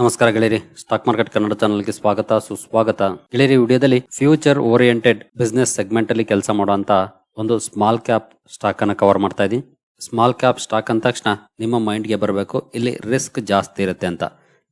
ನಮಸ್ಕಾರ ಗೆಳೆಯರಿ. Stock market Kannada ಚಾನಲ್ಗೆ ಸ್ವಾಗತ, ಸುಸ್ವಾಗತ. ಗೆಳೆಯರಿ ವಿಡಿಯೋದಲ್ಲಿ ಫ್ಯೂಚರ್ ಓರಿಯೆಂಟೆಡ್ ಬಿಸ್ನೆಸ್ ಸೆಗ್ಮೆಂಟ್ ಅಲ್ಲಿ ಕೆಲಸ ಮಾಡುವಂತ ಒಂದು ಸ್ಮಾಲ್ ಕ್ಯಾಪ್ ಸ್ಟಾಕ್ ಅನ್ನ ಕವರ್ ಮಾಡ್ತಾ ಇದೀನಿ. ಸ್ಮಾಲ್ ಕ್ಯಾಪ್ ಸ್ಟಾಕ್ ಅಂದ ತಕ್ಷಣ ನಿಮ್ಮ ಮೈಂಡ್ಗೆ ಬರಬೇಕು, ಇಲ್ಲಿ ರಿಸ್ಕ್ ಜಾಸ್ತಿ ಇರುತ್ತೆ ಅಂತ.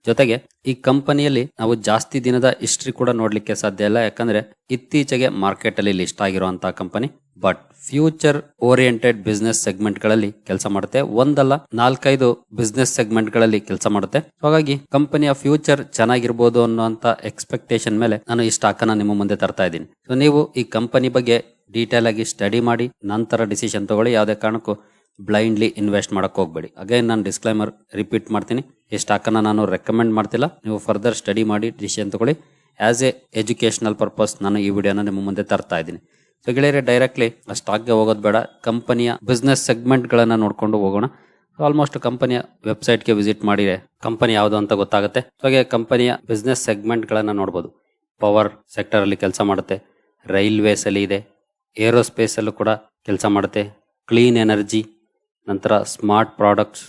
ಜೊತೆಗೆ ಈ ಕಂಪನಿಯಲ್ಲಿ ನಾವು ಜಾಸ್ತಿ ದಿನದ ಹಿಸ್ಟ್ರಿ ಕೂಡ ನೋಡ್ಲಿಕ್ಕೆ ಸಾಧ್ಯ ಇಲ್ಲ. ಯಾಕಂದ್ರೆ ಇತ್ತೀಚೆಗೆ ಮಾರ್ಕೆಟ್ ಅಲ್ಲಿ ಲಿಸ್ಟ್ ಆಗಿರುವಂತಹ company. But future oriented business ಸೆಗ್ಮೆಂಟ್ಗಳಲ್ಲಿ ಕೆಲಸ ಮಾಡುತ್ತೆ. ಒಂದಲ್ಲ ನಾಲ್ಕೈದು ಬಿಸ್ನೆಸ್ ಸೆಗ್ಮೆಂಟ್ಗಳಲ್ಲಿ ಕೆಲಸ ಮಾಡುತ್ತೆ. ಹಾಗಾಗಿ ಕಂಪನಿಯ ಫ್ಯೂಚರ್ ಚೆನ್ನಾಗಿರ್ಬೋದು ಅನ್ನುವಂತ ಎಕ್ಸ್ಪೆಕ್ಟೇಷನ್ ಮೇಲೆ ನಾನು ಈ ಸ್ಟಾಕ್ ಅನ್ನ ನಿಮ್ಮ ಮುಂದೆ ತರ್ತಾ ಇದ್ದೀನಿ. ಸೊ ನೀವು ಈ ಕಂಪನಿ ಬಗ್ಗೆ ಡೀಟೇಲ್ ಆಗಿ ಸ್ಟಡಿ ಮಾಡಿ, ನಂತರ ಡಿಸಿಷನ್ ತಗೊಳ್ಳಿ. ಯಾವುದೇ ಕಾರಣಕ್ಕೂ ಬ್ಲೈಂಡ್ಲಿ ಇನ್ವೆಸ್ಟ್ ಮಾಡಕ್ ಹೋಗ್ಬೇಡಿ. ಅಗೈನ್ ನಾನು ಡಿಸ್ಕ್ಲೈಮರ್ ರಿಪೀಟ್ ಮಾಡ್ತೀನಿ. ಈ ಸ್ಟಾಕನ್ನು ನಾನು ರೆಕಮೆಂಡ್ ಮಾಡ್ತಿಲ್ಲ. ನೀವು ಫರ್ದರ್ ಸ್ಟಡಿ ಮಾಡಿ ಡಿಸಿಷನ್ ತಗೊಳ್ಳಿ. ಆ್ಯಸ್ ಎ ಎಜುಕೇಷನಲ್ ಪರ್ಪಸ್ ನಾನು ಈ ವಿಡಿಯೋನ ನಿಮ್ಮ ಮುಂದೆ ತರ್ತಾ ಇದ್ದೀನಿ. ಸೊ ಗೆಳೆಯರೆ ಡೈರೆಕ್ಟ್ಲಿ ಆ ಸ್ಟಾಕ್ಗೆ ಹೋಗೋದು ಬೇಡ. ಕಂಪನಿಯ ಬಿಸ್ನೆಸ್ ಸೆಗ್ಮೆಂಟ್ಗಳನ್ನು ನೋಡಿಕೊಂಡು ಹೋಗೋಣ. ಆಲ್ಮೋಸ್ಟ್ ಕಂಪನಿಯ ವೆಬ್ಸೈಟ್ಗೆ ವಿಸಿಟ್ ಮಾಡಿದರೆ ಕಂಪನಿ ಯಾವುದು ಅಂತ ಗೊತ್ತಾಗುತ್ತೆ. ಹಾಗೆ ಕಂಪನಿಯ ಬಿಸ್ನೆಸ್ ಸೆಗ್ಮೆಂಟ್ಗಳನ್ನು ನೋಡ್ಬೋದು. ಪವರ್ ಸೆಕ್ಟರಲ್ಲಿ ಕೆಲಸ ಮಾಡುತ್ತೆ. ರೈಲ್ವೇಸಲ್ಲಿ ಇದೆ. ಏರೋಸ್ಪೇಸಲ್ಲೂ ಕೂಡ ಕೆಲಸ ಮಾಡುತ್ತೆ. ಕ್ಲೀನ್ ಎನರ್ಜಿ ನಂತರ smart products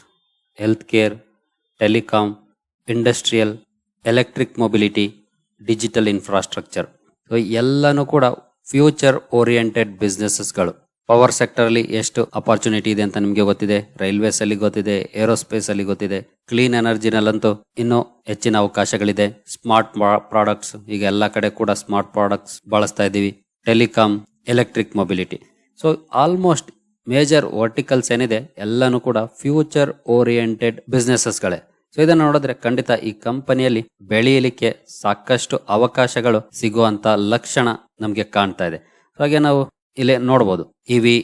health care telecom, industrial, electric mobility, digital infrastructure. So ಎಲ್ಲನೂ ಕೂಡ ಫ್ಯೂಚರ್ ಓರಿಯೆಂಟೆಡ್ ಬಿಸ್ನೆಸಸ್ಗಳು. ಪವರ್ ಸೆಕ್ಟರ್ ಅಲ್ಲಿ ಎಷ್ಟು ಅಪರ್ಚುನಿಟಿ ಇದೆ ಅಂತ ನಿಮಗೆ ಗೊತ್ತಿದೆ ರೈಲ್ವೇಸ್ ಅಲ್ಲಿ ಗೊತ್ತಿದೆ ಏರೋಸ್ಪೇಸ್ ಅಲ್ಲಿ ಗೊತ್ತಿದೆ, ಕ್ಲೀನ್ ಎನರ್ಜಿನಲ್ಲಂತೂ ಇನ್ನೂ ಹೆಚ್ಚಿನ ಅವಕಾಶಗಳಿದೆ. ಸ್ಮಾರ್ಟ್ ಪ್ರಾಡಕ್ಟ್ಸ್, ಈಗ ಎಲ್ಲ ಕಡೆ ಕೂಡ ಸ್ಮಾರ್ಟ್ ಪ್ರಾಡಕ್ಟ್ಸ್ ಬಳಸ್ತಾ ಇದ್ದೀವಿ. Telecom, electric mobility. So almost major verticals ಏನಿದೆ, ಎಲ್ಲನೂ ಕೂಡ ಫ್ಯೂಚರ್ ಓರಿಯೆಂಟೆಡ್ ಬಿಸ್ನೆಸಸ್ಗಳೇ ಸೊ ಇದನ್ನ ನೋಡಿದ್ರೆ ಖಂಡಿತ ಈ ಕಂಪನಿಯಲ್ಲಿ ಬೆಳೆಯಲಿಕ್ಕೆ ಸಾಕಷ್ಟು ಅವಕಾಶಗಳು ಸಿಗುವಂತ ಲಕ್ಷಣ ನಮಗೆ ಕಾಣ್ತಾ ಇದೆ. ಹಾಗೆ ನಾವು ಇಲ್ಲಿ ನೋಡಬಹುದು ಇವಿ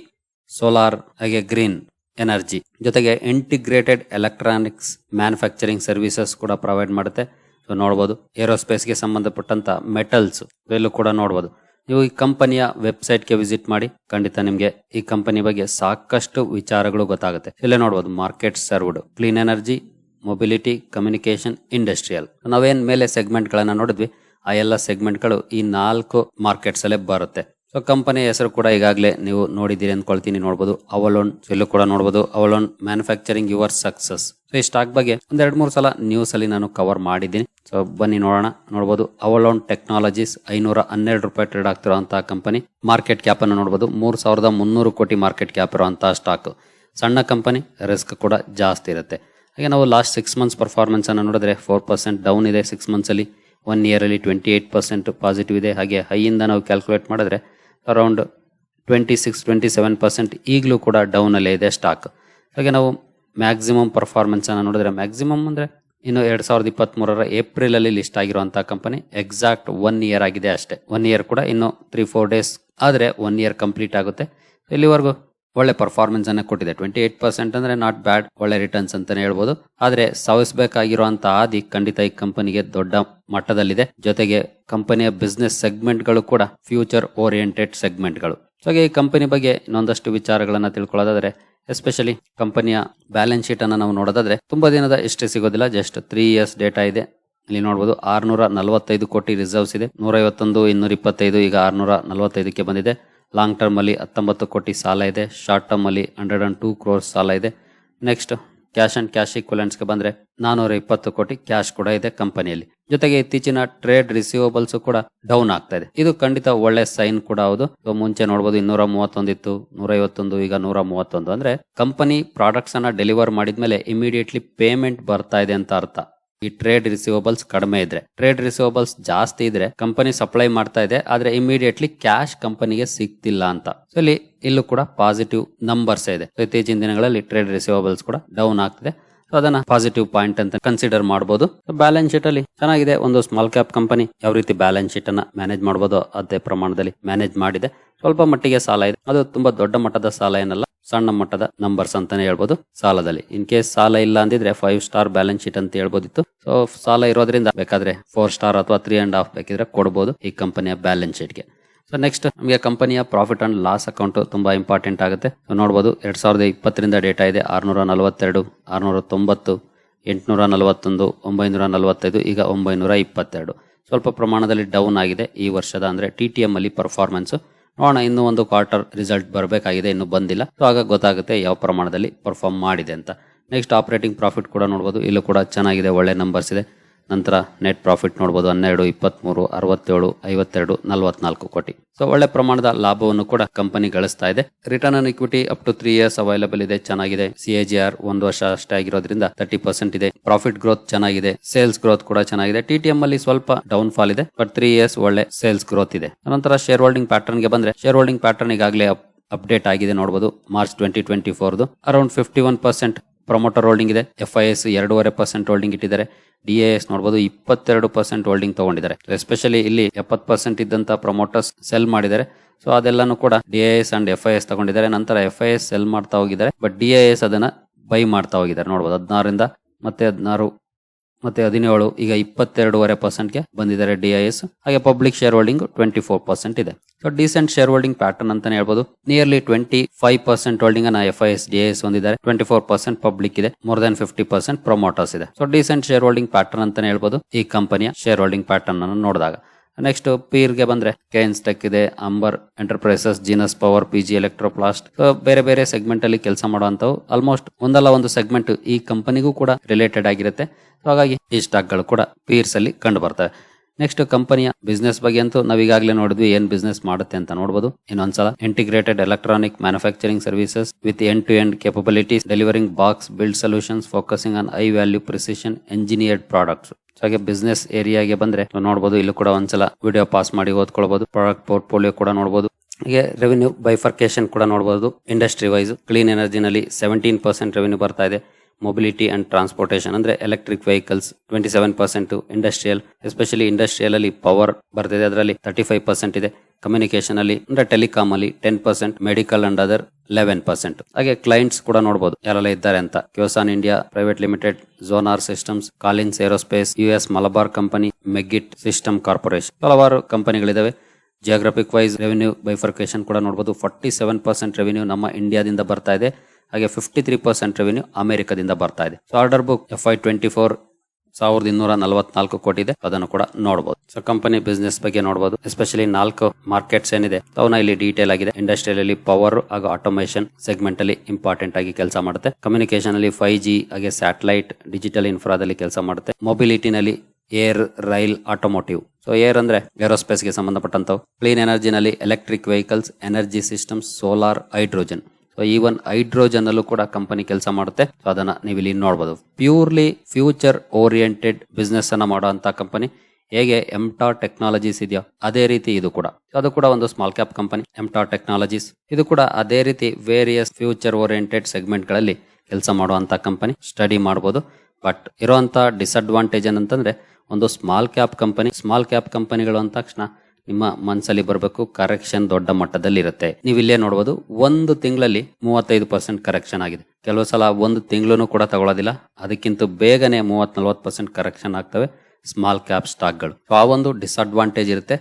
ಸೋಲಾರ್ ಹಾಗೆ ಗ್ರೀನ್ ಎನರ್ಜಿ ಜೊತೆಗೆ ಇಂಟಿಗ್ರೇಟೆಡ್ ಎಲೆಕ್ಟ್ರಾನಿಕ್ಸ್ ಮ್ಯಾನುಫ್ಯಾಕ್ಚರಿಂಗ್ ಸರ್ವಿಸಸ್ ಕೂಡ ಪ್ರೊವೈಡ್ ಮಾಡುತ್ತೆ. ನೋಡಬಹುದು ಏರೋಸ್ಪೇಸ್ಗೆ ಸಂಬಂಧಪಟ್ಟಂತ ಮೆಟಲ್ಸ್ ಇವೆಲ್ಲೂ ಕೂಡ ನೋಡಬಹುದು ನೀವು ಈ ಕಂಪನಿಯ ವೆಬ್ಸೈಟ್ಗೆ ವಿಸಿಟ್ ಮಾಡಿ, ಖಂಡಿತ ನಿಮಗೆ ಈ ಕಂಪನಿ ಬಗ್ಗೆ ಸಾಕಷ್ಟು ವಿಚಾರಗಳು ಗೊತ್ತಾಗುತ್ತೆ. ಇಲ್ಲೇ ನೋಡಬಹುದು market served, clean energy, mobility communication industrial. ನಾವೇನ್ ಮೇಲೆ ಸೆಗ್ಮೆಂಟ್ ಗಳನ್ನ ನೋಡಿದ್ವಿ, ಆ ಎಲ್ಲ ಸೆಗ್ಮೆಂಟ್ಗಳು ಈ ನಾಲ್ಕು ಮಾರ್ಕೆಟ್ಸ್ ಅಲ್ಲೇ ಬರುತ್ತೆ. ಸೊ ಕಂಪನಿಯ ಹೆಸರು ಕೂಡ ಈಗಾಗಲೇ ನೀವು ನೋಡಿದ್ದೀರಿ ಅಂದ್ಕೊಳ್ತೀನಿ, ನೋಡ್ಬೋದು. ಅವಲೋನ್ ಇಲ್ಲೂ ಕೂಡ ನೋಡ್ಬೋದು. Avalon manufacturing your success so ಈ ಸ್ಟಾಕ್ ಬಗ್ಗೆ ಒಂದೆರಡು ಮೂರು ಸಲ ನ್ಯೂಸ್ ಅಲ್ಲಿ ನಾನು ಕವರ್ ಮಾಡಿದ್ದೀನಿ. ಸೊ ಬನ್ನಿ ನೋಡೋಣ ನೋಡಬಹುದು ಅವಲೋನ್ ಟೆಕ್ನಾಲಜೀಸ್ ಐನೂರ ಹನ್ನೆರಡು ರೂಪಾಯಿ ಟ್ರೇಡ್ ಆಗ್ತಿರುವಂತಹ ಕಂಪನಿ ಮಾರ್ಕೆಟ್ ಕ್ಯಾಪ್ ಅನ್ನು ನೋಡಬಹುದು ಮೂರ್ ಸಾವಿರದ ಮುನ್ನೂರು ಕೋಟಿ ಮಾರ್ಕೆಟ್ ಕ್ಯಾಪ್ ಇರುವಂತಹ ಸ್ಟಾಕ್ ಸಣ್ಣ ಕಂಪನಿ ರಿಸ್ಕ್ ಕೂಡ ಜಾಸ್ತಿ ಇರುತ್ತೆ. ಹಾಗೆ ನಾವು ಲಾಸ್ಟ್ ಸಿಕ್ಸ್ ಮಂತ್ಸ್ ಪರ್ಫಾರ್ಮೆನ್ಸ್ ಅನ್ನು ನೋಡಿದ್ರೆ ಫೋರ್ ಪರ್ಸೆಂಟ್ ಡೌನ್ ಇದೆ ಸಿಕ್ಸ್ ಮಂತ್ಸ್ ಅಲ್ಲಿ. ಒನ್ ಇಯರ್ ಅಲ್ಲಿ ಟ್ವೆಂಟಿ ಏಟ್ ಪರ್ಸೆಂಟ್ ಪಾಸಿಟಿವ್ ಇದೆ. ಹಾಗೆ ಹೈಯಿಂದ ನಾವು ಕ್ಯಾಲ್ಕುಲೇಟ್ ಮಾಡಿದ್ರೆ around twenty six twenty seven percent ಈಗಲೂ ಕೂಡ ಡೌನಲ್ಲೇ ಇದೆ ಸ್ಟಾಕ್ ಹಾಗೆ ನಾವು ಮ್ಯಾಕ್ಸಿಮಮ್ ಪರ್ಫಾರ್ಮೆನ್ಸನ್ನು ನೋಡಿದ್ರೆ ಮ್ಯಾಕ್ಸಿಮಮ್ ಅಂದರೆ ಇನ್ನು ಎರಡು ಸಾವಿರದ ಇಪ್ಪತ್ತ್ಮೂರರ ಏಪ್ರಿಲಲ್ಲಿ ಲಿಸ್ಟ್ ಆಗಿರುವಂಥ ಕಂಪನಿ ಎಕ್ಸಾಕ್ಟ್ ಒನ್ ಇಯರ್ ಆಗಿದೆ ಅಷ್ಟೇ. ಒನ್ ಇಯರ್ ಕೂಡ ಇನ್ನು ತ್ರೀ ಫೋರ್ ಡೇಸ್ ಆದರೆ ಒನ್ ಇಯರ್ ಕಂಪ್ಲೀಟ್ ಆಗುತ್ತೆ. ಇಲ್ಲಿವರೆಗೂ ಒಳ್ಳೆ ಪರ್ಫಾರ್ಮೆನ್ಸ್ ಅನ್ನ ಕೊಟ್ಟಿದೆ. ಟ್ವೆಂಟಿ ಏಟ್ ಪರ್ಸೆಂಟ್ ಅಂದ್ರೆ ನಾಟ್ ಬ್ಯಾಡ್ ಒಳ್ಳೆ ರಿಟರ್ನ್ಸ್ ಅಂತಾನೆ ಹೇಳ್ಬೋದು. ಆದ್ರೆ ಸವಿಸ್ಬೇಕಾಗಿರುವಂತಹ ಆದಿ ಖಂಡಿತ ಈ ಕಂಪನಿಗೆ ದೊಡ್ಡ ಮಟ್ಟದಲ್ಲಿದೆ. ಜೊತೆಗೆ ಕಂಪನಿಯ ಬಿಸ್ನೆಸ್ ಸೆಗ್ಮೆಂಟ್ಗಳು ಕೂಡ ಫ್ಯೂಚರ್ ಓರಿಯೆಂಟೆಡ್ ಸೆಗ್ಮೆಂಟ್ಗಳು ಹಾಗೆ ಈ ಕಂಪನಿ ಬಗ್ಗೆ ಇನ್ನೊಂದಷ್ಟು ವಿಚಾರಗಳನ್ನ ತಿಳ್ಕೊಳ್ಳೋದಾದ್ರೆ ಎಸ್ಪೆಷಲಿ ಕಂಪನಿಯ ಬ್ಯಾಲೆನ್ಸ್ ಶೀಟ್ ಅನ್ನ ನಾವು ನೋಡೋದಾದ್ರೆ, ತುಂಬಾ ದಿನದ ಇಷ್ಟೇ ಸಿಗೋದಿಲ್ಲ. ಜಸ್ಟ್ ತ್ರೀ ಇಯರ್ಸ್ ಡೇಟಾ ಇದೆ. ಇಲ್ಲಿ ನೋಡಬಹುದು ಆರ್ನೂರ ನಲವತ್ತೈದು ಕೋಟಿ ರಿಸರ್ವ್ಸ್ ಇದೆ. ನೂರ ಐವತ್ತೊಂದು ಇನ್ನೂರ ಇಪ್ಪತ್ತೈದು, ಈಗ ಆರ್ನೂರ ನಲವತ್ತೈದಕ್ಕೆ ಬಂದಿದೆ. ಲಾಂಗ್ ಟರ್ಮಲ್ಲಿ ಹತ್ತೊಂಬತ್ತು ಕೋಟಿ ಸಾಲ ಇದೆ. ಶಾರ್ಟ್ ಟರ್ಮಲ್ಲಿ ಹಂಡ್ರೆಡ್ ಆ್ಯಂಡ್ ಟೂ ಕ್ರೋರ್ಸ್ ಸಾಲ ಇದೆ. ನೆಕ್ಸ್ಟ್ ಕ್ಯಾಶ್ ಆ್ಯಂಡ್ ಕ್ಯಾಶ್ಗೆ ಬಂದರೆ ನಾನೂರ ಇಪ್ಪತ್ತು ಕೋಟಿ ಕ್ಯಾಶ್ ಕೂಡ ಇದೆ ಕಂಪನಿಯಲ್ಲಿ. ಜೊತೆಗೆ ಇತ್ತೀಚಿನ ಟ್ರೇಡ್ ರಿಸೀವಬಲ್ಸ್ ಕೂಡ ಡೌನ್ ಆಗ್ತಾ ಇದೆ. ಇದು ಖಂಡಿತ ಒಳ್ಳೆ ಸೈನ್ ಕೂಡ ಹೌದು. ಮುಂಚೆ ನೋಡಬಹುದು ಇನ್ನೂರ ಮೂವತ್ತೊಂದು ಇತ್ತು, ನೂರ ಐವತ್ತೊಂದು, ಈಗ ನೂರ ಮೂವತ್ತೊಂದು. ಅಂದ್ರೆ ಕಂಪನಿ ಪ್ರಾಡಕ್ಟ್ಸ್ ಅನ್ನ ಡೆಲಿವರ್ ಮಾಡಿದ್ಮೇಲೆ ಇಮಿಡಿಯೇಟ್ಲಿ ಪೇಮೆಂಟ್ ಬರ್ತಾ ಇದೆ ಅಂತ ಅರ್ಥ. ಈ ಟ್ರೇಡ್ ರಿಸೀವಬಲ್ಸ್ ಕಡಿಮೆ ಇದ್ರೆ. ಟ್ರೇಡ್ ರಿಸೀವಬಲ್ಸ್ ಜಾಸ್ತಿ ಇದ್ರೆ ಕಂಪನಿ ಸಪ್ಲೈ ಮಾಡ್ತಾ ಇದೆ, ಆದ್ರೆ ಇಮಿಡಿಯೇಟ್ಲಿ ಕ್ಯಾಶ್ ಕಂಪನಿಗೆ ಸಿಗ್ತಿಲ್ಲ ಅಂತ. ಸೊ ಇಲ್ಲಿ, ಇಲ್ಲೂ ಕೂಡ ಪಾಸಿಟಿವ್ ನಂಬರ್ಸ್ ಇದೆ. ಇತ್ತೀಚಿನ ದಿನಗಳಲ್ಲಿ ಟ್ರೇಡ್ ರಿಸೀವಬಲ್ಸ್ ಕೂಡ ಡೌನ್ ಆಗ್ತಿದೆ. ಅದನ್ನ ಪಾಸಿಟಿವ್ ಪಾಯಿಂಟ್ ಅಂತ ಕನ್ಸಿಡರ್ ಮಾಡಬಹುದು ಬ್ಯಾಲೆನ್ಸ್ ಶೀಟ್ ಅಲ್ಲಿ ಚೆನ್ನಾಗಿದೆ. ಒಂದು ಸ್ಮಾಲ್ ಕ್ಯಾಪ್ ಕಂಪನಿ ಯಾವ ರೀತಿ ಬ್ಯಾಲೆನ್ಸ್ ಶೀಟ್ ಅನ್ನ ಮ್ಯಾನೇಜ್ ಮಾಡಬಹುದು ಅದೇ ಪ್ರಮಾಣದಲ್ಲಿ ಮ್ಯಾನೇಜ್ ಮಾಡಿದೆ. ಸ್ವಲ್ಪ ಮಟ್ಟಿಗೆ ಸಾಲ ಇದೆ. ಅದು ತುಂಬಾ ದೊಡ್ಡ ಮಟ್ಟದ ಸಾಲ ಏನಲ್ಲ. ಸಣ್ಣ ಮಟ್ಟದ ನಂಬರ್ಸ್ ಅಂತಾನೆ ಹೇಳ್ಬೋದು ಸಾಲದಲ್ಲಿ. ಇನ್ ಕೇಸ್ ಸಾಲ ಇಲ್ಲ ಅಂದಿದ್ರೆ ಫೈವ್ ಸ್ಟಾರ್ ಬ್ಯಾಲೆನ್ಸ್ ಶೀಟ್ ಅಂತ ಹೇಳ್ಬೋದಿತ್ತು. ಸೊ ಸಾಲ ಇರೋದ್ರಿಂದ ಬೇಕಾದ್ರೆ ಫೋರ್ ಸ್ಟಾರ್ ಅಥವಾ ತ್ರೀ ಅಂಡ್ ಹಾಫ್ ಬೇಕಿದ್ರೆ ಕೊಡಬಹುದು ಈ ಕಂಪನಿಯ ಬ್ಯಾಲೆನ್ಸ್ ಶೀಟ್ಗೆ ಸೊ ನೆಕ್ಸ್ಟ್ ನಮಗೆ ಕಂಪನಿಯ ಪ್ರಾಫಿಟ್ ಅಂಡ್ ಲಾಸ್ ಅಕೌಂಟ್ ತುಂಬಾ ಇಂಪಾರ್ಟೆಂಟ್ ಆಗುತ್ತೆ. ನೋಡಬಹುದು ಎರಡ್ ಸಾವಿರದ ಇಪ್ಪತ್ತರಿಂದ ಡೇಟಾ ಇದೆ ಆರ್ನೂರ ನಲವತ್ತೆರಡು, ಆರ್ನೂರ ತೊಂಬತ್ತು, ಎಂಟುನೂರ ನಲವತ್ತೊಂದು, ಒಂಬೈನೂರ ನಲವತ್ತೈದು, ಈಗ ಒಂಬೈನೂರ ಇಪ್ಪತ್ತೆರಡು. ಸ್ವಲ್ಪ ಪ್ರಮಾಣದಲ್ಲಿ ಡೌನ್ ಆಗಿದೆ ಈ ವರ್ಷದ ಅಂದ್ರೆ ಟಿ ಟಿ ಎಂ ಅಲ್ಲಿ ಪರ್ಫಾರ್ಮೆನ್ಸ್ ನೋಡೋಣ ಇನ್ನೂ ಒಂದು ಕ್ವಾರ್ಟರ್ ರಿಸಲ್ಟ್ ಬರಬೇಕಾಗಿದೆ, ಇನ್ನು ಬಂದಿಲ್ಲ. ಸೊ ಆಗ ಗೊತ್ತಾಗುತ್ತೆ ಯಾವ ಪ್ರಮಾಣದಲ್ಲಿ ಪರ್ಫಾರ್ಮ್ ಮಾಡಿದೆ ಅಂತ. ನೆಕ್ಸ್ಟ್ ಆಪರೇಟಿಂಗ್ ಪ್ರಾಫಿಟ್ ಕೂಡ ನೋಡಬಹುದು ಇಲ್ಲೂ ಕೂಡ ಚೆನ್ನಾಗಿದೆ, ಒಳ್ಳೆ ನಂಬರ್ಸ್ ಇದೆ. ನಂತರ ನೆಟ್ ಪ್ರಾಫಿಟ್ ನೋಡಬಹುದು ಹನ್ನೆರಡು, ಇಪ್ಪತ್ಮೂರು, ಅರವತ್ತೇಳು, ಐವತ್ತೆರಡು, ನಲವತ್ನಾಲ್ಕು ಕೋಟಿ. ಸೊ ಒಳ್ಳೆ ಪ್ರಮಾಣದ ಲಾಭವನ್ನು ಕೂಡ ಕಂಪನಿ ಗಳಿಸ್ತಾ ಇದೆ. Return on equity up to three years available ಇದೆ, ಚೆನ್ನಾಗಿದೆ. ಸಿಎಜಿಆರ್ ಒಂದು ವರ್ಷ ಅಷ್ಟೇ ಆಗಿರೋದ್ರಿಂದ ತರ್ಟಿ ಪರ್ಸೆಂಟ್ ಇದೆ. ಪ್ರಾಫಿಟ್ ಗ್ರೋತ್ ಚೆನ್ನಾಗಿದೆ. ಸೇಲ್ಸ್ ಗ್ರೋತ್ ಕೂಡ ಚೆನ್ನಾಗಿದೆ. ಟಿಟಿಎಂ ಅಲ್ಲಿ ಸ್ವಲ್ಪ ಡೌನ್ ಫಾಲ್ ಇದೆ ಬಟ್ ತ್ರೀ ಇಯರ್ಸ್ ಒಳ್ಳೆ ಸೇಲ್ಸ್ ಗ್ರೋತ್ ಇದೆ. ನಂತರ ಶೇರ್ ಹೋಲ್ಡಿಂಗ್ ಪ್ಯಾಟರ್ನ್ಗೆ ಬಂದ್ರೆ ಶೇರ್ ಹೋಲ್ಡಿಂಗ್ ಪ್ಯಾಟರ್ನ್ ಈಗಾಗಲೇ ಅಪ್ಡೇಟ್ ಆಗಿದೆ ನೋಡಬಹುದು March twenty twenty ಫೋರ್ದು around fifty one percent promoter holding ಇದೆ ಎಫ್ ಐ ಎಸ್ ಎರಡೂವರೆ ಪರ್ಸೆಂಟ್ ಹೋಲ್ಡಿಂಗ್ ಇಟ್ಟಿದ್ದಾರೆ ಡಿ ಎಸ್ ನೋಡಬಹುದು ಇಪ್ಪತ್ತೆರಡು ಪರ್ಸೆಂಟ್ ಹೋಲ್ಡಿಂಗ್ ತಗೊಂಡಿದ್ದಾರೆ. ಎಸ್ಪೆಷಲಿ ಇಲ್ಲಿ ಎಪ್ಪತ್ತು ಪರ್ಸೆಂಟ್ ಇದ್ದಂತ ಪ್ರೊಮೋಟರ್ಸ್ ಸೆಲ್ ಮಾಡಿದ್ದಾರೆ. ಸೊ ಅದೆಲ್ಲಾನು ಕೂಡ D S and F I S ತಗೊಂಡಿದ್ದಾರೆ. ನಂತರ ಎಫ್ ಐ ಎಸ್ ಸೆಲ್ ಮಾಡ್ತಾ ಹೋಗಿದ್ದಾರೆ. ಬಟ್ ಡಿ ಎಸ್ ಅದನ್ನ ಬೈ ಮಾಡ್ತಾ ಹೋಗಿದ್ದಾರೆ. ನೋಡಬಹುದು ಹದಿನಾರರಿಂದ ಮತ್ತೆ ಹದಿನಾರು ಮತ್ತೆ ಹದಿನೇಳು, ಈಗ ಇಪ್ಪತ್ತೆರಡೂವರೆ ಪರ್ಸೆಂಟ್ಗೆ ಬಂದಿದ್ದಾರೆ ಡಿ ಐ ಎಸ್ ಹಾಗೆ public share holding twenty four percent ಇದೆ. So decent share holding pattern ಅಂತಾನೆ ಹೇಳ್ಬೋದು. Nearly twenty five percent holding ಅನ್ನ F I S D S ಹೊಂದಿದ್ದಾರೆ ಟ್ವೆಂಟಿ ಫೋರ್ ಪರ್ಸೆಂಟ್ ಪಬ್ಲಿಕ್ ಇದೆ. More than fifty percent promoters ಇದೆ. So decent share holding pattern ಅಂತಾನೆ ಹೇಳ್ಬೋದು ಈ ಕಂಪನಿಯ ಶೇರ್ ಹೋಲ್ಡಿಂಗ್ ಪ್ಯಾಟರ್ನ್ ಅನ್ನು ನೋಡಿದಾಗ. ನೆಕ್ಸ್ಟ್ ಪೀರ್ಗೆ ಬಂದ್ರೆ ಕೇನ್ಸ್ ಟೆಕ್ ಇದೆ Amber enterprises Genus power P G Electroplast ಬೇರೆ ಬೇರೆ ಸೆಗ್ಮೆಂಟ್ ಅಲ್ಲಿ ಕೆಲಸ ಮಾಡುವಂತವು ಆಲ್ಮೋಸ್ಟ್ ಒಂದಲ್ಲ ಒಂದು ಸೆಗ್ಮೆಂಟ್ ಈ ಕಂಪನಿಗೂ ಕೂಡ ರಿಲೇಟೆಡ್ ಆಗಿರುತ್ತೆ. ಹಾಗಾಗಿ ಈ ಸ್ಟಾಕ್ಗಳು ಕೂಡ ಪೀರ್ಸ್ ಅಲ್ಲಿ ಕಂಡು ಬರ್ತವೆ. ನೆಕ್ಸ್ಟ್ ಕಂಪನಿಯ ಬಿಸ್ನೆಸ್ ಬಗ್ಗೆ ಅಂತೂ ನಾವು ಈಗಾಗಲೇ ನೋಡಿದ್ವಿ ಏನ್ ಬಿಸ್ನೆಸ್ ಮಾಡುತ್ತೆ ಅಂತ ನೋಡಬಹುದು ಇನ್ನೊಂದ್ಸಲ integrated electronic manufacturing services with end to end capabilities delivering box build solutions focusing on high value precision engineered products ಹಾಗೆ ಬಿಸ್ನೆಸ್ ಏರಿಯಾಗೆ ಬಂದ್ರೆ ನೋಡಬಹುದು ಇಲ್ಲೂ ಕೂಡ ಒಂದ್ಸಲ ವಿಡಿಯೋ ಪಾಸ್ ಮಾಡಿ ಓದ್ಕೊಳ್ಬಹುದು ಪ್ರಾಡಕ್ಟ್ ಪೋರ್ಟ್ಫೋಲಿಯೋ ಕೂಡ ನೋಡಬಹುದು ಹಾಗೆ ರೆವೆನ್ಯೂ ಬೈಫರ್ಕೇಶನ್ ಕೂಡ ನೋಡಬಹುದು ಇಂಡಸ್ಟ್ರಿ ವೈಸ್ ಕ್ಲೀನ್ ಎನರ್ಜಿನಲ್ಲಿ ಸೆವೆಂಟೀನ್ ಪರ್ಸೆಂಟ್ ರೆವೆನ್ಯೂ ಬರ್ತಾ ಇದೆ. ಮೊಬಿಲಿಟಿ ಅಂಡ್ ಟ್ರಾನ್ಸ್ಪೋರ್ಟೇಷನ್ ಅಂದ್ರೆ electric vehicles twenty seven percent industrial especially industrial ಅಲ್ಲಿ ಪವರ್ ಬರ್ತಿದೆ. ಅದರಲ್ಲಿ ತರ್ಟಿ ಫೈವ್ ಪರ್ಸೆಂಟ್ ಇದೆ. ಕಮ್ಯುನಿಕೇಶನ್ ಅಲ್ಲಿ, ಅಂದ್ರೆ ಟೆಲಿಕಾಮ್ ಅಲ್ಲಿ ten percent medical and other eleven percent ಹಾಗೆ ಕ್ಲೈಂಟ್ಸ್ ಕೂಡ ನೋಡಬಹುದು ಯಾರೆಲ್ಲ ಇದ್ದಾರೆ ಅಂತ. Kyosan India private limited Zonar systems Collins Aerospace U S Malabar company Meggitt system corporation ಹಲವಾರು ಕಂಪನಿಗಳಿದಾವೆ. ಜಿಯೋಗ್ರಫಿಕ್ ವೈಸ್ ರೆವೆನ್ಯೂ ಬೈಫರ್ಕೇಶನ್ ಕೂಡ ನೋಡಬಹುದು ಫಾರ್ಟಿ ಸೆವೆನ್ ಪರ್ಸೆಂಟ್ ರೆವೆನ್ಯೂ ನಮ್ಮ ಇಂಡಿಯಾದಿಂದ ಬರ್ತಾ ಇದೆ. ಹಾಗೆ ಫಿಫ್ಟಿ ತ್ರೀ ಪರ್ಸೆಂಟ್ ರೆವೆನ್ಯೂ ಅಮೆರಿಕದಿಂದ ಬರ್ತಾ ಇದೆ. So order book F Y twenty four ಸಾವಿರದ ಇನ್ನೂರ ನಲವತ್ನಾಲ್ಕು ಕೋಟಿ ಇದೆ. ಅದನ್ನು ಕೂಡ ನೋಡಬಹುದು ಸೊ ಕಂಪನಿ ಬಿಸ್ನೆಸ್ ಬಗ್ಗೆ ನೋಡಬಹುದು ಎಸ್ಪೆಷಲಿ ನಾಲ್ಕು ಮಾರ್ಕೆಟ್ಸ್ ಏನಿದೆ. ಅವನ್ನ ಇಲ್ಲಿ ಡೀಟೇಲ್ ಆಗಿದೆ. ಇಂಡಸ್ಟ್ರಿಯಲ್ ಅಲ್ಲಿ ಪವರ್ ಹಾಗೂ ಆಟೋಮೇಷನ್ ಸೆಗ್ಮೆಂಟ್ ಅಲ್ಲಿ ಇಂಪಾರ್ಟೆಂಟ್ ಆಗಿ ಕೆಲಸ ಮಾಡುತ್ತೆ. ಕಮ್ಯುನಿಕೇಶನ್ ಅಲ್ಲಿ ಫೈವ್ ಜಿ ಹಾಗೆ ಸ್ಯಾಟಲೈಟ್ ಡಿಜಿಟಲ್ ಇನ್ಫ್ರಾದಲ್ಲಿ ಕೆಲಸ ಮಾಡುತ್ತೆ. ಮೊಬಿಲಿಟಿನಲ್ಲಿ air rail automotive so air ಅಂದ್ರೆ ಏರೋಸ್ಪೇಸ್ಗೆ ಸಂಬಂಧಪಟ್ಟಂತವು. Clean ಎನರ್ಜಿನಲ್ಲಿ electric vehicles energy systems solar hydrogen so even hydrogen ಅಲ್ಲೂ ಕೂಡ ಕಂಪನಿ ಕೆಲಸ ಮಾಡುತ್ತೆ. ಸೊ ಅದನ್ನ ನೀವು ಇಲ್ಲಿ ನೋಡಬಹುದು ಪ್ಯೂರ್ಲಿ ಫ್ಯೂಚರ್ ಓರಿಯೆಂಟೆಡ್ ಬಿಸ್ನೆಸ್ ಅನ್ನ ಮಾಡುವಂತ ಕಂಪನಿ ಹೇಗೆ ಎಂಟಾ ಟೆಕ್ನಾಲಜೀಸ್ ಇದೆಯೋ ಅದೇ ರೀತಿ ಇದು ಕೂಡ. ಅದು ಕೂಡ ಒಂದು small cap company MTAR Technologies ಇದು ಕೂಡ ಅದೇ ರೀತಿ ವೇರಿಯಸ್ ಫ್ಯೂಚರ್ ಓರಿಯೆಂಟೆಡ್ ಸೆಗ್ಮೆಂಟ್ಗಳಲ್ಲಿ ಕೆಲಸ ಮಾಡುವಂತ ಕಂಪನಿ ಸ್ಟಡಿ ಮಾಡಬಹುದು ಬಟ್ ಇರುವಂತ ಡಿಸ್ಅಡ್ವಾಂಟೇಜ್ ಏನಂತಂದ್ರೆ, ಒಂದು small cap company small cap ಕಂಪನಿಗಳು ಅಂದ ತಕ್ಷಣ ನಿಮ್ಮ ಮನಸ್ಸಲ್ಲಿ ಬರಬೇಕು ಕರೆಕ್ಷನ್ ದೊಡ್ಡ ಮಟ್ಟದಲ್ಲಿ ಇರುತ್ತೆ ನೀವು ಇಲ್ಲೇ ನೋಡಬಹುದು ಒಂದು ತಿಂಗಳಲ್ಲಿ ಮೂವತ್ತೈದು ಪರ್ಸೆಂಟ್ ಕರೆಕ್ಷನ್ ಆಗಿದೆ. ಕೆಲವು ಸಲ ಒಂದು ತಿಂಗಳೂ ಕೂಡ ತಗೊಳ್ಳೋದಿಲ್ಲ ಅದಕ್ಕಿಂತ ಬೇಗನೆ ಮೂವತ್ ನಲ್ವತ್ತು ಪರ್ಸೆಂಟ್ ಕರೆಕ್ಷನ್ ಆಗ್ತವೆ ಸ್ಮಾಲ್ ಕ್ಯಾಪ್ ಸ್ಟಾಕ್ಗಳು ಆ ಒಂದು ಡಿಸ್ಅಡ್ವಾಂಟೇಜ್ ಇರುತ್ತೆ.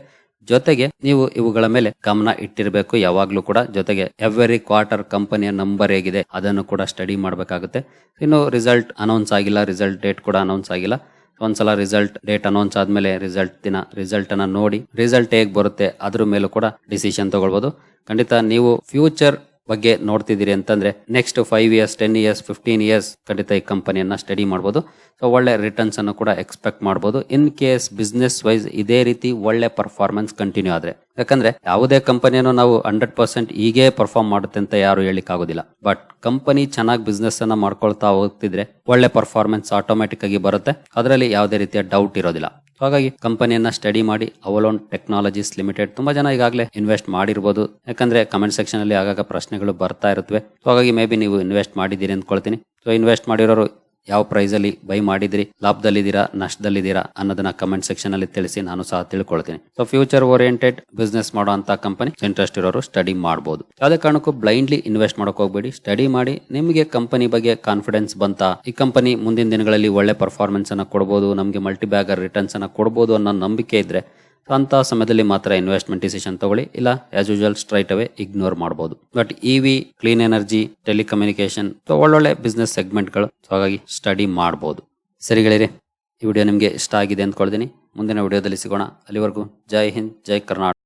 ಜೊತೆಗೆ, ನೀವು ಇವುಗಳ ಮೇಲೆ ಗಮನ ಇಟ್ಟಿರಬೇಕು. ಯಾವಾಗ್ಲೂ ಕೂಡ ಜೊತೆಗೆ ಎವ್ರಿ ಕ್ವಾರ್ಟರ್ ಕಂಪನಿಯ ನಂಬರ್ ಹೇಗಿದೆ, ಅದನ್ನು ಕೂಡ ಸ್ಟಡಿ ಮಾಡಬೇಕಾಗುತ್ತೆ. ಇನ್ನು ರಿಸಲ್ಟ್ ಅನೌನ್ಸ್ ಆಗಿಲ್ಲ ರಿಸಲ್ಟ್ ಡೇಟ್ ಕೂಡ ಅನೌನ್ಸ್ ಆಗಿಲ್ಲ. ಒಂದ್ಸಲ ರಿಸಲ್ಟ್ ಡೇಟ್ ಅನೌನ್ಸ್ ಆದ್ಮೇಲೆ ರಿಸಲ್ಟ್ ದಿನ ರಿಸಲ್ಟ್ ಅನ್ನ ನೋಡಿ ರಿಸಲ್ಟ್ ಹೇಗೆ ಬರುತ್ತೆ ಅದ್ರ ಮೇಲೂ ಕೂಡ ಡಿಸಿಷನ್ ತಗೊಳ್ಬಹುದು ಖಂಡಿತ ನೀವು ಫ್ಯೂಚರ್ ಬಗ್ಗೆ ನೋಡ್ತಿದ್ದೀರಿ ಅಂತಂದ್ರೆ next five years ten years fifteen years ಖಂಡಿತ ಈ ಕಂಪನಿಯನ್ನ ಸ್ಟಡಿ ಮಾಡಬಹುದು ಸೊ ಒಳ್ಳೆ ರಿಟರ್ನ್ಸ್ ಅನ್ನು ಕೂಡ ಎಕ್ಸ್ಪೆಕ್ಟ್ ಮಾಡಬಹುದು ಇನ್ ಕೇಸ್ ಬಿಸ್ನೆಸ್ ವೈಸ್ ಇದೇ ರೀತಿ ಒಳ್ಳೆ ಪರ್ಫಾರ್ಮೆನ್ಸ್ ಕಂಟಿನ್ಯೂ ಆದ್ರೆ. ಯಾಕಂದ್ರೆ ಯಾವುದೇ ಕಂಪನಿಯನ್ನು ನಾವು ಹಂಡ್ರೆಡ್ ಪರ್ಸೆಂಟ್ ಹೀಗೆ ಪರ್ಫಾರ್ಮ್ ಮಾಡುತ್ತೆ ಅಂತ ಯಾರು ಹೇಳಿಕ್ ಆಗೋದಿಲ್ಲ ಬಟ್ ಕಂಪನಿ ಚೆನ್ನಾಗಿ ಬಿಸ್ನೆಸ್ ಅನ್ನ ಮಾಡ್ಕೊಳ್ತಾ ಹೋಗ್ತಿದ್ರೆ ಒಳ್ಳೆ ಪರ್ಫಾರ್ಮೆನ್ಸ್ ಆಟೋಮೆಟಿಕ್ ಆಗಿ ಬರುತ್ತೆ. ಅದರಲ್ಲಿ ಯಾವುದೇ ರೀತಿಯ ಡೌಟ್ ಇರೋದಿಲ್ಲ. ಹಾಗಾಗಿ ಕಂಪನಿಯನ್ನ ಸ್ಟಡಿ ಮಾಡಿ ಅವಲೋನ್ ಟೆಕ್ನಾಲಜೀಸ್ ಲಿಮಿಟೆಡ್ ತುಂಬಾ ಜನ ಈಗಾಗಲೇ ಇನ್ವೆಸ್ಟ್ ಮಾಡಿರ್ಬೋದು. ಯಾಕಂದ್ರೆ ಕಮೆಂಟ್ ಸೆಕ್ಷನ್ ಅಲ್ಲಿ ಆಗಾಗ ಪ್ರಶ್ನೆಗಳು ಬರ್ತಾ ಇರುತ್ತವೆ ಹಾಗಾಗಿ ಮೇ ಬಿ ನೀವು ಇನ್ವೆಸ್ಟ್ ಮಾಡಿದ್ದೀರಿ ಅಂದ್ಕೊಳ್ತೀನಿ. ಸೊ ಇನ್ವೆಸ್ಟ್ ಮಾಡಿರೋರು ಯಾವ ಪ್ರೈಸ್ ಅಲ್ಲಿ ಬೈ ಮಾಡಿದ್ರಿ, ಲಾಭದಲ್ಲಿದ್ದೀರಾ, ನಷ್ಟದಲ್ಲಿದ್ದೀರಾ ಅನ್ನೋದನ್ನ ಕಮೆಂಟ್ ಸೆಕ್ಷನ್ ಅಲ್ಲಿ ತಿಳಿಸಿ ನಾನು ಸಹ ತಿಳ್ಕೊಳ್ತೀನಿ. ಸೊ ಫ್ಯೂಚರ್ ಓರಿಯೆಂಟೆಡ್ ಬಿಸ್ನೆಸ್ ಮಾಡುವಂತ ಕಂಪನಿ ಇಂಟ್ರೆಸ್ಟ್ ಇರೋರು ಸ್ಟಡಿ ಮಾಡಬಹುದು ಯಾವುದೇ ಕಾರಣಕ್ಕೂ ಬ್ಲೈಂಡ್ಲಿ ಇನ್ವೆಸ್ಟ್ ಮಾಡಕ್ ಹೋಗ್ಬೇಡಿ. ಸ್ಟಡಿ ಮಾಡಿ, ನಿಮಗೆ ಕಂಪನಿ ಬಗ್ಗೆ ಕಾನ್ಫಿಡೆನ್ಸ್ ಬಂತ, ಈ ಕಂಪನಿ ಮುಂದಿನ ದಿನಗಳಲ್ಲಿ ಒಳ್ಳೆ ಪರ್ಫಾರ್ಮೆನ್ಸ್ ಅನ್ನ ಕೊಡಬಹುದು ನಮಗೆ ಮಲ್ಟಿ ಬ್ಯಾಗರ್ ರಿಟರ್ನ್ಸ್ ಅನ್ನ ಕೊಡಬಹುದು ಅನ್ನೋ ನಂಬಿಕೆ ಇದ್ರೆ ಅಂತ ಸಮಯದಲ್ಲಿ ಮಾತ್ರ ಇನ್ವೆಸ್ಟ್ಮೆಂಟ್ ಡಿಸಿಷನ್ ತಗೊಳ್ಳಿ. ಇಲ್ಲ as usual straight away ignore ಮಾಡಬಹುದು but EV clean energy telecommunication ಒಳ್ಳೊಳ್ಳೆ ಬಿಸ್ನೆಸ್ ಸೆಗ್ಮೆಂಟ್ಗಳು ಹಾಗಾಗಿ ಸ್ಟಡಿ ಮಾಡಬಹುದು ಸರಿಗಳಿರಿ ಈ ವಿಡಿಯೋ ನಿಮಗೆ ಇಷ್ಟ ಆಗಿದೆ ಅಂದ್ಕೊಳ್ತೀನಿ. ಮುಂದಿನ ವಿಡಿಯೋದಲ್ಲಿ ಸಿಗೋಣ. ಅಲ್ಲಿವರೆಗೂ ಜೈ ಹಿಂದ್, ಜೈ ಕರ್ನಾಟಕ.